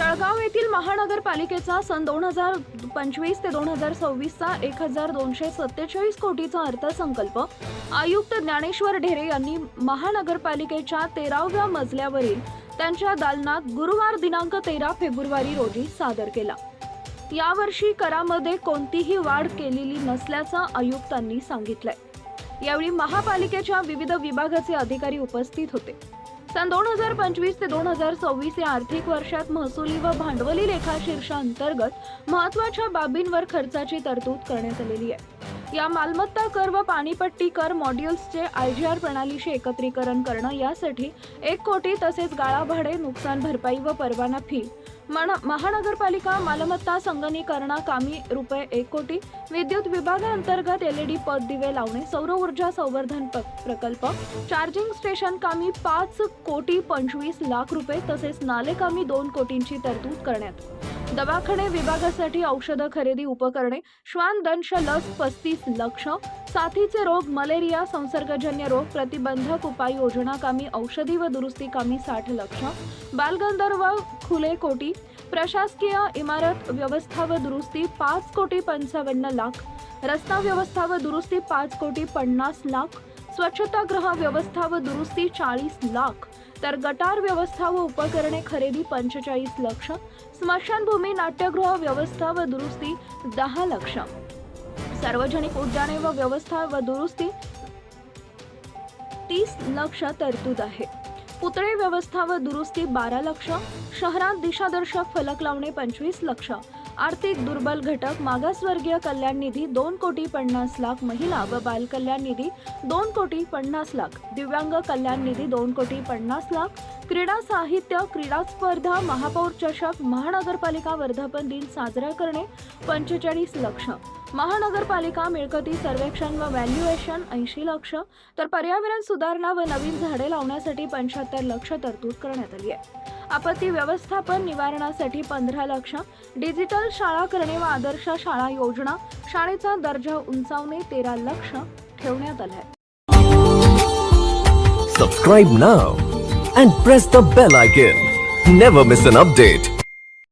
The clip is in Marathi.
जळगाव येथील महानगरपालिकेचा सन दोन हजार पंचवीस ते दोन हजार सव्वीसचा एक हजार दोनशे सत्तेचाळीस कोटीचा अर्थसंकल्प आयुक्त ज्ञानेश्वर ढेरे यांनी महानगरपालिकेच्या तेराव्या मजल्यावरील त्यांच्या दालनात गुरुवार दिनांक तेरा फेब्रुवारी रोजी सादर केला. यावर्षी करामध्ये कोणतीही वाढ केलेली नसल्याचं आयुक्तांनी सांगितलंय. यावेळी महापालिकेच्या विविध विभागाचे अधिकारी उपस्थित होते. सन दोन हजार पंचवीस ते दोन हजार सव्वीस या आर्थिक वर्षात महसुली व भांडवली लेखाशीर्षांतर्गत महत्त्वाच्या बाबींवर खर्चाची तरतूद करण्यात आलेली आहे. या मालमत्ता कर व पाणीपट्टी कर मॉड्यूल्सचे आर प्रणालीशी एकत्रीकरण करणं यासाठी एक कोटी तसेच गाळा भाडे नुकसान भरपाई व परवाना फी. मन महानगरपालिका मालमत्ता संगणीकरणा कामी रुपये एक कोटी. विद्युत विभागाअंतर्गत एल ई डी पद दिवे लावणे सौर ऊर्जा संवर्धन प्रकल्प. चार्जिंग स्टेशन कामी पाच कोटी पंचवीस लाख रुपये तसेच नाले कामी दोन कोटींची तरतूद करण्यात दवाखाने विभागासाठी औषधं खरेदी उपकरणे श्वान दंश लस पस्तीस लक्ष साथीचे रोग मलेरिया संसर्गजन्य रोग प्रतिबंधक उपाययोजना कामी औषधी व दुरुस्ती कामी साठ लक्ष बालगंधर्व खुले कोटी प्रशासकीय इमारत व्यवस्था व दुरुस्ती पाच कोटी पंचावन्न लाख रस्ता व्यवस्था व दुरुस्ती पाच कोटी पन्नास लाख स्वच्छतागृह व्यवस्था व दुरुस्ती चाळीस लाख. तर गटार व्यवस्था व उपकरणे खरेदी पंचेचाळीस लक्ष. स्मशानभूमी नाट्यगृह व्यवस्था व दुरुस्ती दहा लक्ष. सार्वजनिक उड्डाणे व व्यवस्था व दुरुस्ती तीस लक्ष तरतूद आहे. पुतळे व्यवस्था व दुरुस्ती बारा लक्ष शहरात दिशादर्शक फलक लावणे पंचवीस लक्ष. आर्थिक दुर्बल घटक मागासवर्गीय कल्याण निधी दोन कोटी पन्नास लाख महिला व बाल कल्याण निधी दोन कोटी पन्नास लाख. दिव्यांग कल्याण निधी दोन कोटी पन्नास लाख. क्रीडा साहित्य क्रीडा स्पर्धा महापौर चषक महानगरपालिका वर्धापन दिन साजरा करणे पंचेचाळीस लक्ष. महानगरपालिका मिळकती सर्वेक्षण व व्हॅल्युएशन ऐंशी लक्ष. तर पर्यावरण सुधारणा व नवीन झाडे लावण्यासाठी पंच्याहत्तर लक्ष तरतूद करण्यात आली आहे आपत्ती व्यवस्थापन निवारणासाठी पंधरा लक्ष डिजिटल शाळा करणे व आदर्श शाळा योजना शाळेचा दर्जा उंचावणे तेरा लक्ष ठेवण्यात आलं आहे Subscribe now and press the bell icon. Never miss an.